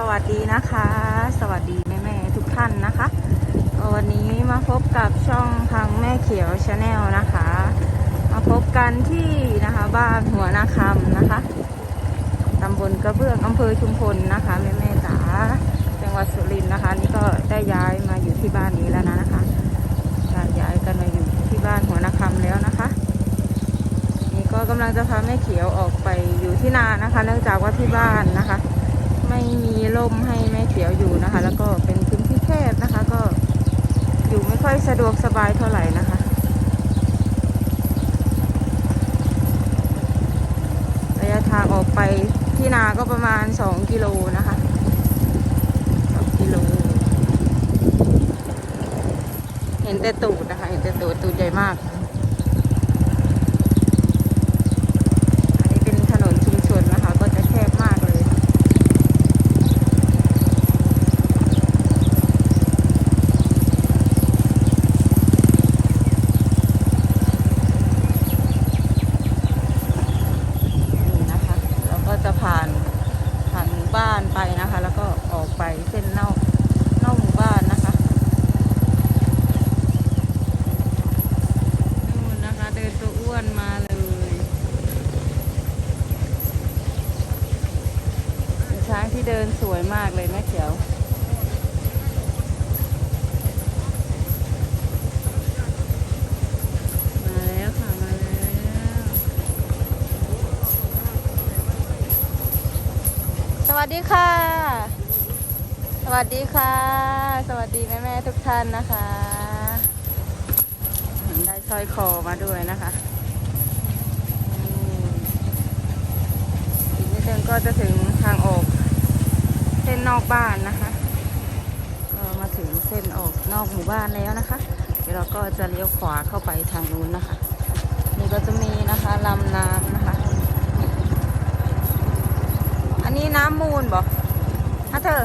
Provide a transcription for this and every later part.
สวัสดีนะคะ สวัสดีแม่แม่ทุกท่านนะคะ วันนี้มาพบกับช่องทางแม่เขียวชาแนลนะคะ มาพบกันที่นะคะบ้านหัวนาคำนะคะตำบลกระเบื้องอำเภอชุมพลนะคะแม่แม่จ๋าจังหวัดสุรินทร์นะคะ นี่ก็ได้ย้ายมาอยู่ที่บ้านนี้แล้วนะนะคะก็ย้ายกันมาอยู่ที่บ้านหัวนาคำแล้วนะคะนี่ก็กำลังจะพาแม่เขียวออกไปอยู่ที่นานะคะ เนื่องจากว่าที่บ้านนะคะ ไม่มีร่มให้แม่เขียวอยู่นะคะ แล้วก็เป็นพื้นที่แคบนะคะ ก็อยู่ไม่ค่อยสะดวกสบายเท่าไหร่นะคะ ระยะทางออกไปที่นาก็ประมาณ 2 กิโลนะคะ2กิโล เห็นแต่ตูดนะคะ เห็นแต่ตูดตูดใหญ่มาก อันนี้เป็นถนนชุมชนนะคะ ก็จะแคบมากเลย นี่นะคะเราก็จะผ่านผ่านหมู่บ้านไปนะคะ แล้วก็ออกไปเส้นนอกนอกหมู่บ้านนะคะนู่นนะคะ เดินตัวอ้วนมาเลยเป็นช้าง ที่เดินสวยมากเลยแม่เขียว มาแล้วค่ะ มาแล้ว สวัสดีค่ะ สวัสดีค่ะ สวัสดีแม่แม่ทุกท่านนะคะ ได้สร้อยคอมาด้วยนะคะอีกนิดนึงก็จะถึงทางออก เส้นนอกบ้านนะคะก็มาถึงเส้นออกนอกหมู่บ้านแล้วนะคะ เดี๋ยวเราก็จะเลี้ยวขวาเข้าไปทางนู้นนะคะ นี่ก็จะมีนะคะลำน้ำนะคะ อันนี้น้ำมูลบอกฮะเธอ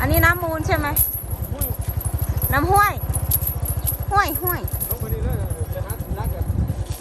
อันนี้น้ำมูลใช่ไหมน้ำห้วย ห้วยห้วย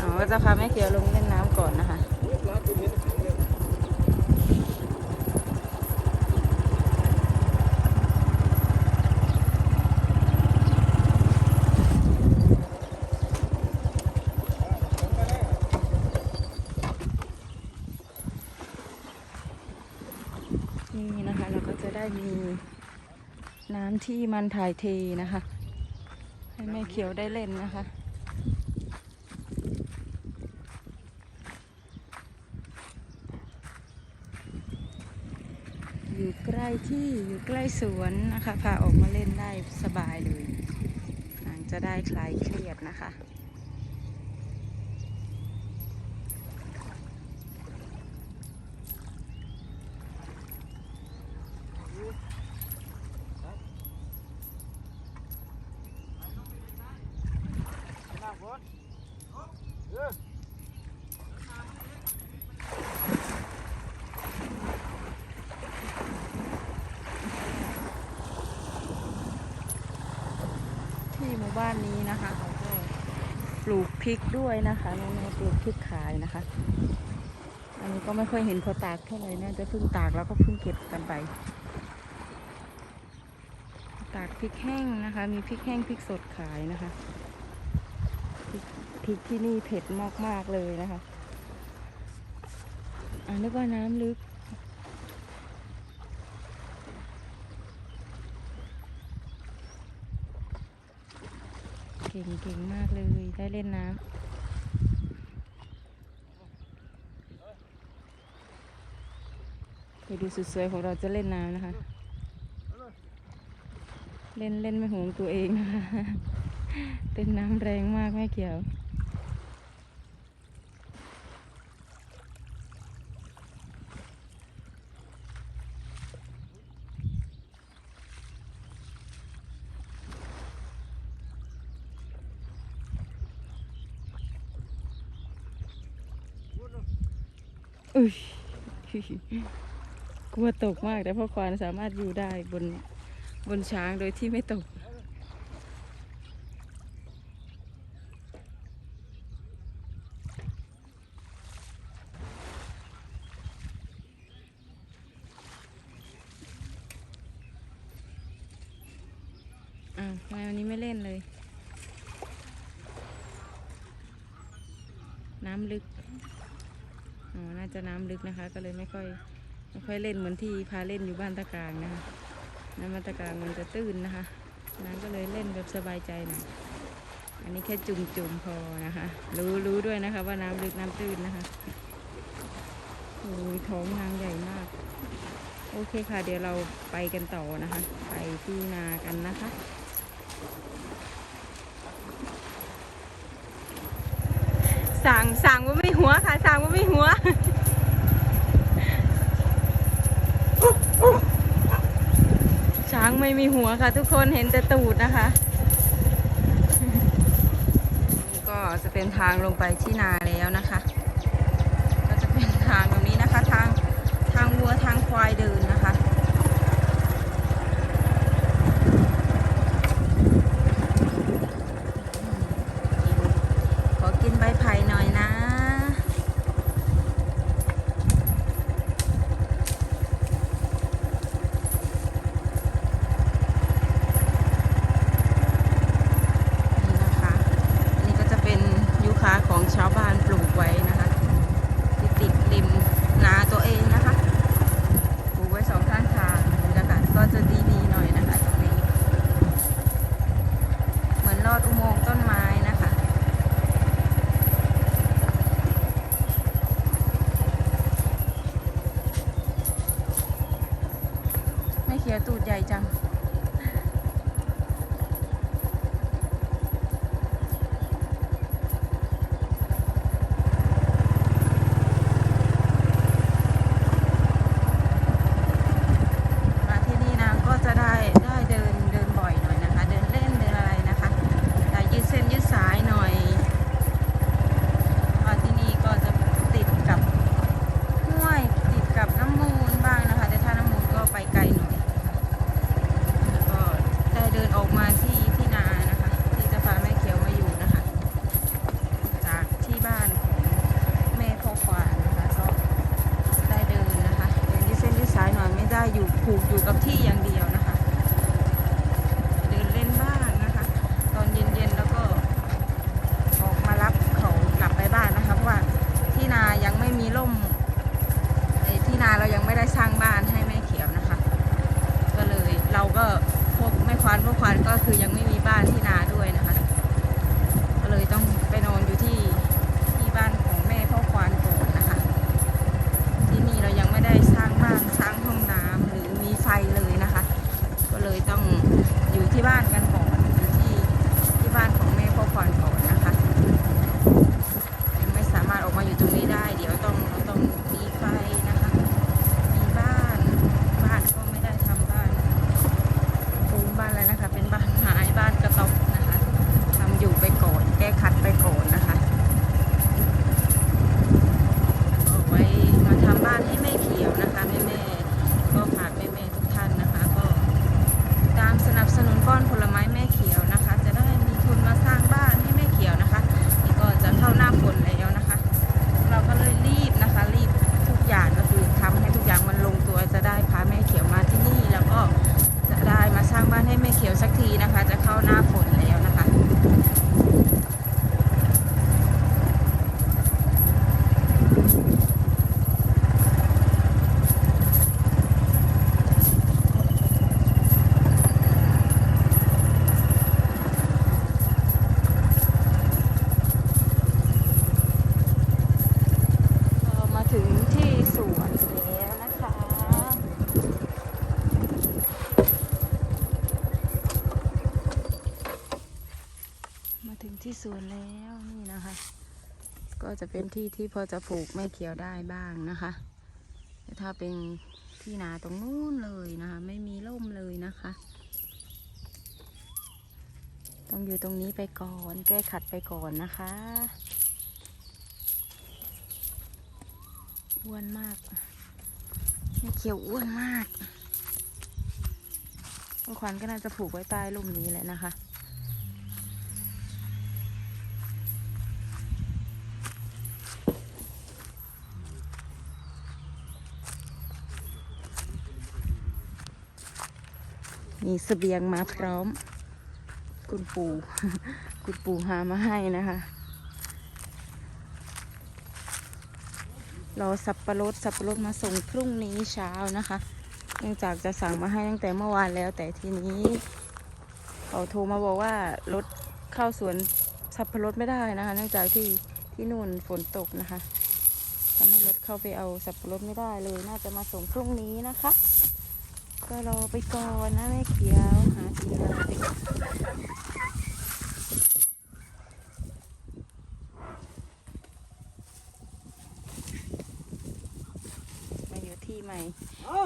อ๋อก็จะพาแม่เกียวลงเล่นน้ำก่อนนะคะ นี่นะคะเราก็จะได้มีน้ำ ที่มันถ่ายเทนะคะ ให้แม่เขียวได้เล่นนะคะ อยู่ใกล้ที่อยู่ใกล้สวนนะคะพาออกมาเล่นได้สบายเลยนางจะได้คลายเครียดนะคะ ที่หมู่บ้านนี้นะคะเขาก็ปลูกพริกด้วยนะคะแม่ๆปลูกพริกขายนะคะ อันนี้ก็ไม่ค่อยเห็นเขาตากเท่าไหร่น่าจะเพิ่งตากแล้วก็เพิ่งเก็บกันไป ตากพริกแห้งนะคะ มีพริกแห้งพริกสดขายนะคะพพริกที่นี่เผ็ดมากๆเลยนะคะ อ่านึกว่าน้ำลึก เก่งเก่งมากเลยได้เล่นน้ำไปดูสุดสวยของเราจะเล่นน้ำนะคะ เล่นเล่นไม่ห่วงตัวเองนะคะเต้นน้ำแรงมากแม่เขียว กลัวตกมาก แต่พ่อควานสามารถอยู่ได้บนบนช้างโดยที่ไม่ตก อ้าทำไมวันนี้ไม่เล่นเลย น้ำลึกาจะน้ำลึกนะคะ ก็เลยไม่ค่อยไม่ค่อยเล่นเหมือนที่พาเล่นอยู่บ้านตะกางนะคะน้ำมัตะกางมันจะตื้นนะคะน้ำก็เลยเล่นแบบสบายใจหน่อยอันนี้แค่จุ่มๆพอนะคะ รู้รู้ด้วยนะคะ ว่าน้ำลึกน้ำตื้นนะคะโอ้ยท้องนางใหญ่มาก โอเคค่ะ เดี๋ยวเราไปกันต่อนะคะ ไปที่นากันนะคะสั่งสั่งว่าไม่หัวค่ะสั่งว่าไม่หัว ไม่มีหัวค่ะ ทุกคนเห็นแต่ตูดนะคะ ก็จะเป็นทางลงไปที่นาแล้วนะคะ ก็จะเป็นทางตรงนี้นะคะ ทางทางวัวทางควายเดิน เขียวตูดใหญ่จัง อยู่ผูกอยู่กับที่อย่างเดียว ที่สวนแล้วนี่นะคะ ก็จะเป็นที่ที่พอจะปลูกไม่เขียวได้บ้างนะคะแต่ถ้าเป็นที่นาตรงนู้นเลยนะคะ ไม่มีร่มเลยนะคะ ต้องอยู่ตรงนี้ไปก่อน แก้ขัดไปก่อนนะคะอ้วนมากไม่เขียวอ้วนมากคุณขวัญก็น่าจะผูกไว้ใต้ร่มนี้แหละนะคะ มีสเสบียงมาพร้อม คุณปู่คุณปู่หามาให้นะคะรอสับปะรดสับปะรดมาส่งพรุ่งนี้เช้านะคะเนื่องจากจะสั่งมาให้ตั้งแต่เมื่อวานแล้ว แต่ทีนี้เขาโทรมาบอกว่ารถเข้าสวนสับปะรดไม่ได้นะคะ เนื่องจากที่ที่นู่นฝนตกนะคะทำให้รถเข้าไปเอาสับปะรดไม่ได้เลย น่าจะมาส่งพรุ่งนี้นะคะ ก็รอไปก่อนนะแม่เขียวหากินอะไรไปก่อนมาอยู่ที่ใหม่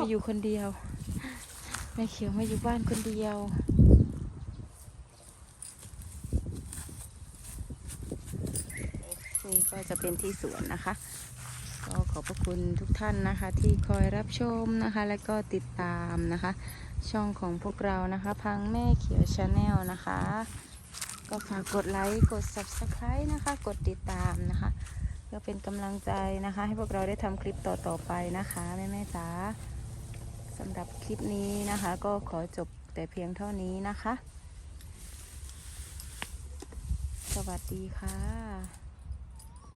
มาอยู่คนเดียวแม่เขียวมาอยู่บ้านคนเดียวนี่ก็จะเป็นที่สวนนะคะ อบพระคุณทุกท่านนะคะ ที่คอยรับชมนะคะ และก็ติดตามนะคะ ช่องของพวกเรานะคะ พังแม่เขียวชาแนลนะคะ ก็ฝากกดไลค์กด subscribe นะคะ กดติดตามนะคะเพื่อเป็นกำลังใจนะคะ ให้พวกเราได้ทำคลิปต่อๆไปนะคะแม่แม่จ๋าสำหรับคลิปนี้นะคะ ก็ขอจบแต่เพียงเท่านี้นะคะ สวัสดีค่ะ